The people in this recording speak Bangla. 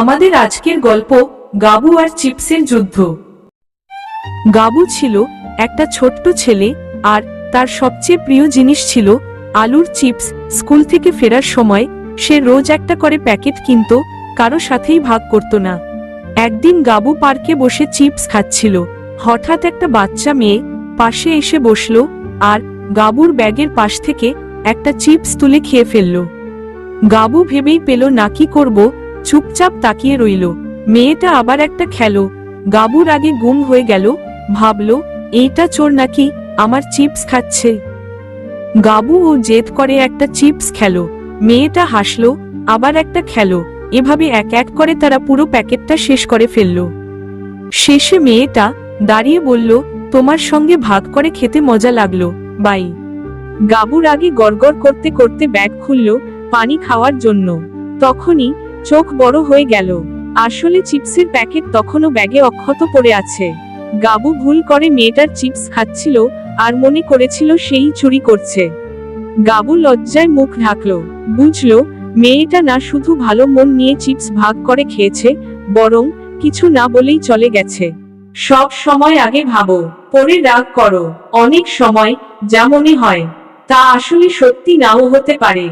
আমাদের আজকের গল্প গাবু আর চিপসের যুদ্ধ। গাবু ছিল একটা ছোট্ট ছেলে আর তার সবচেয়ে প্রিয় জিনিস ছিল আলুর চিপস। স্কুল থেকে ফেরার সময় সে রোজ একটা করে প্যাকেট কিনতো, কারও সাথেই ভাগ করত না। একদিন গাবু পার্কে বসে চিপস খাচ্ছিল। হঠাৎ একটা বাচ্চা মেয়ে পাশে এসে বসল আর গাবুর ব্যাগের পাশ থেকে একটা চিপস তুলে খেয়ে ফেলল। গাবু ভেবেই পেল, না, কি করব? চুপচাপ তাকিয়ে রইল। মেয়েটা আবার একটা খেলো। গাবুর আগে গুম হয়ে গেল। ভাবল, এইটা চোর নাকি আমার চিপস খাচ্ছে? গাবু ও জেদ করে একটা চিপস খেলো। মেয়েটা হাসলো, আবার একটা খেলো। এভাবে এক এক করে তারা পুরো প্যাকেটটা শেষ করে ফেলল। শেষে মেয়েটা দাঁড়িয়ে বলল, তোমার সঙ্গে ভাগ করে খেতে মজা লাগল। বাই। গাবুর আগে গড়গড় করতে করতে ব্যাগ খুলল পানি খাওয়ার জন্য। তখনই চোখ বড় হয়ে গেল। আসলে চিপসের প্যাকেট তখনও ব্যাগে অক্ষত পড়ে আছে। গাবু ভুল করে মেয়েটার চিপস খাচ্ছিল আর মনে করেছিল সেই চুরি করছে। গাবু লজ্জায় মুখ ঢাকলো। বুঝলো, মেয়েটা না শুধু ভালো মন নিয়ে চিপস ভাগ করে খেয়েছে, বরং কিছু না বলেই চলে গেছে। সব সময় আগে ভাবো, পরে রাগ করো, অনেক সময়, যা মনে হয়, তা আসলে সত্যি নাও হতে পারে।